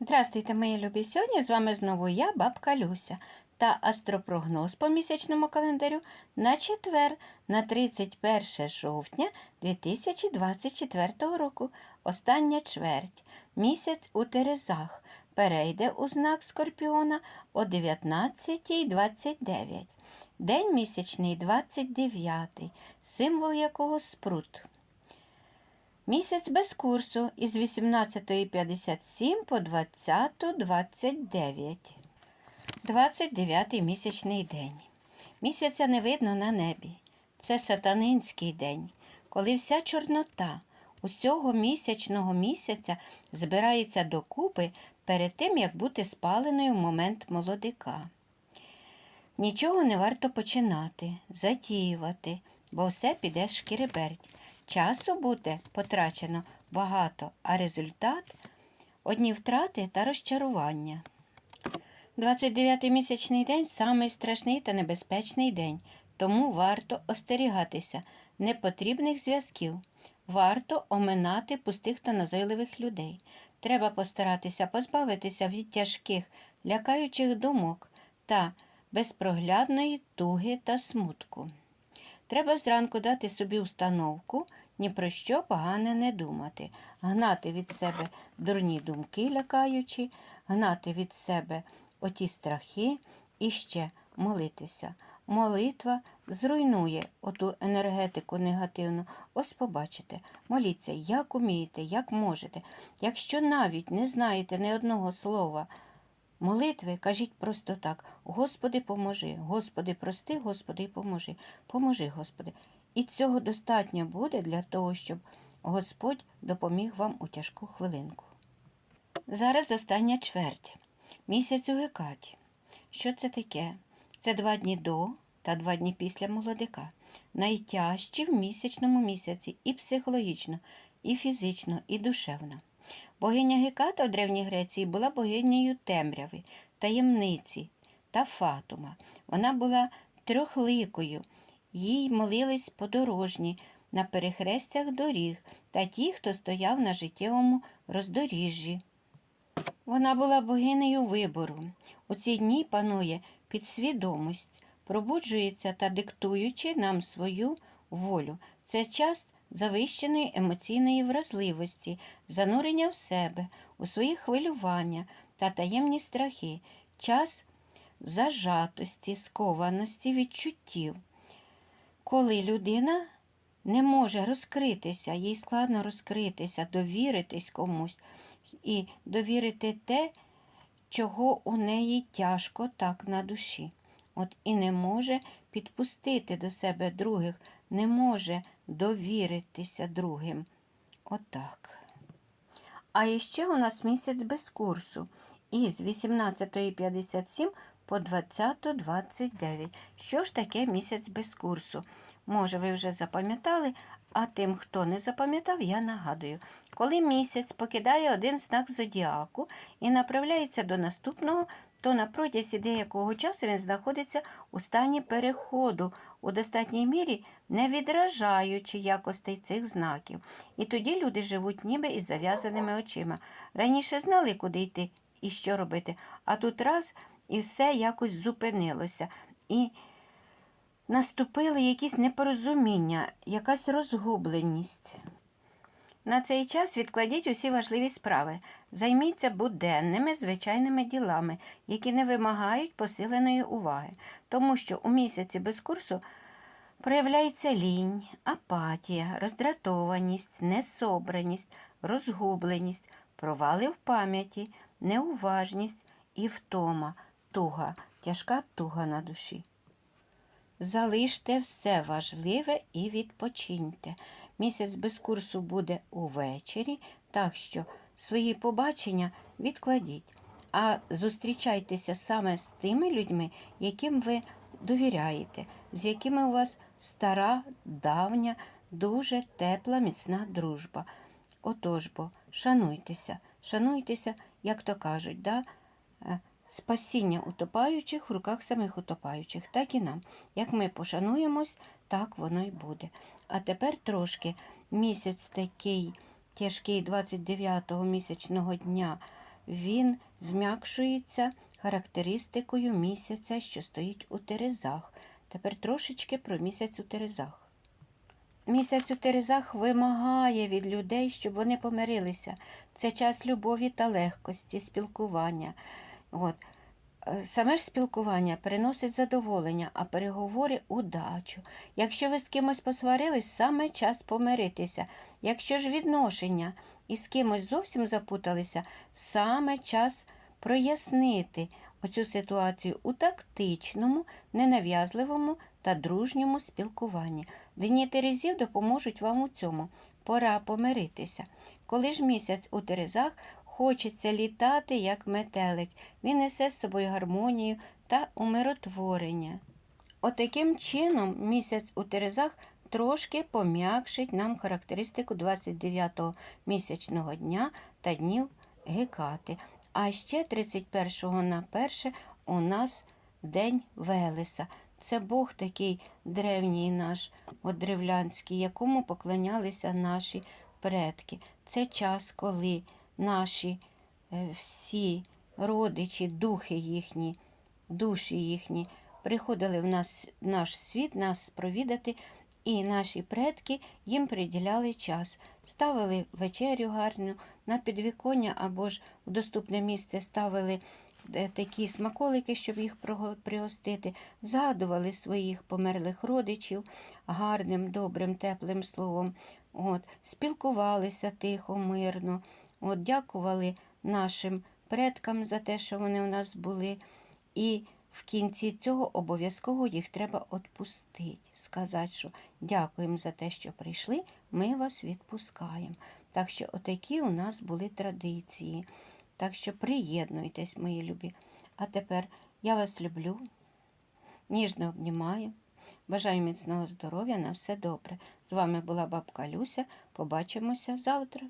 Здравствуйте, мої любі! Сьогодні з вами знову я, бабка Люся, та астропрогноз по місячному календарю на четвер, на 31 жовтня 2024 року. Остання чверть. Місяць у Терезах перейде у знак Скорпіона о 19.29. День місячний 29, символ якого спрут. Місяць без курсу із 18.57 по 20.29. 29 місячний день. Місяця не видно на небі. Це сатанинський день, коли вся чорнота усього місячного місяця збирається докупи перед тим, як бути спаленою в момент молодика. Нічого не варто починати, затіювати, бо все піде шкіреберть. Часу буде потрачено багато, а результат одні втрати та розчарування. 29-й місячний день самий страшний та небезпечний день, тому варто остерігатися непотрібних зв'язків. Варто оминати пустих та назойливих людей. Треба постаратися позбавитися від тяжких, лякаючих думок та безпроглядної туги та смутку. Треба зранку дати собі установку ні про що погане не думати, гнати від себе дурні думки, лякаючі, гнати від себе оті страхи і ще молитися. Молитва зруйнує оту енергетику негативну. Ось побачите, моліться, як умієте, як можете. Якщо навіть не знаєте ні одного слова молитви, кажіть просто так: Господи, поможи, Господи, прости, Господи, поможи, поможи, Господи. І цього достатньо буде для того, щоб Господь допоміг вам у тяжку хвилинку. Зараз остання чверть. Місяць у Гекаті. Що це таке? Це два дні до та два дні після молодика. Найтяжчі в місячному місяці і психологічно, і фізично, і душевно. Богиня Геката в Древній Греції була богинею темряви, таємниці та фатума. Вона була трьохликою. Їй молились подорожні на перехрестях доріг та ті, хто стояв на життєвому роздоріжжі. Вона була богинею вибору. У ці дні панує підсвідомість, пробуджується та диктуючи нам свою волю. Це час завищеної емоційної вразливості, занурення в себе, у свої хвилювання та таємні страхи, час зажатості, скованості відчуттів. Коли людина не може розкритися, їй складно розкритися, довіритись комусь і довірити те, чого у неї тяжко так на душі. От і не може підпустити до себе других, не може довіритися другим. Отак. А іще у нас місяць без курсу із 18.57 по 20.29. Що ж таке місяць без курсу? Може, ви вже запам'ятали, а тим, хто не запам'ятав, я нагадую. Коли місяць покидає один знак зодіаку і направляється до наступного, то на протязі деякого часу він знаходиться у стані переходу, у достатній мірі не відражаючи якостей цих знаків. І тоді люди живуть ніби із зав'язаними очима. Раніше знали, куди йти і що робити, а тут раз і все якось зупинилося. І наступили якісь непорозуміння, якась розгубленість. На цей час відкладіть усі важливі справи, займіться буденними звичайними ділами, які не вимагають посиленої уваги, тому що у місяці без курсу проявляється лінь, апатія, роздратованість, несобраність, розгубленість, провали в пам'яті, неуважність і втома, туга, тяжка туга на душі. Залиште все важливе і відпочиньте. Місяць без курсу буде увечері, так що свої побачення відкладіть, а зустрічайтеся саме з тими людьми, яким ви довіряєте, з якими у вас стара, давня, дуже тепла, міцна дружба. Отож бо, шануйтеся, шануйтеся, як то кажуть, да? Спасіння утопаючих в руках самих утопаючих, так і нам. Як ми пошануємось, так воно й буде. А тепер трошки місяць такий тяжкий 29-го місячного дня він зм'якшується характеристикою місяця, що стоїть у Терезах. Тепер трошечки про місяць у Терезах. Місяць у Терезах вимагає від людей, щоб вони помирилися. Це час любові та легкості, спілкування. От. Е, Саме ж спілкування приносить задоволення, а переговори удачу. Якщо ви з кимось посварились, саме час помиритися. Якщо ж відношення і з кимось зовсім запуталися, саме час прояснити оцю ситуацію у тактичному, ненав'язливому та дружньому спілкуванні. Дні Терезів допоможуть вам у цьому. Пора помиритися. Коли ж місяць у Терезах хочеться літати, як метелик, він несе з собою гармонію та умиротворення. Отаким чином місяць у Терезах трошки пом'якшить нам характеристику 29-го місячного дня та днів Гекати. А ще 31-го на перше у нас День Велеса. Це Бог такий древній наш, от древлянський, якому поклонялися наші предки. Це час, коли наші е, всі родичі, духи їхні, душі їхні приходили в нас, наш світ нас провідати, і наші предки їм приділяли час, ставили вечерю гарну на підвіконня або ж в доступне місце ставили е, такі смаколики, щоб їх пригостити, згадували своїх померлих родичів гарним, добрим, теплим словом. От, спілкувалися тихо, мирно, от, дякували нашим предкам за те, що вони у нас були. І в кінці цього обов'язково їх треба відпустити, сказати, що дякуємо за те, що прийшли, ми вас відпускаємо. Так що отакі у нас були традиції. Так що приєднуйтесь, мої любі. А тепер я вас люблю, ніжно обнімаю. Бажаю міцного здоров'я на все добре. З вами була бабка Люся. Побачимося завтра.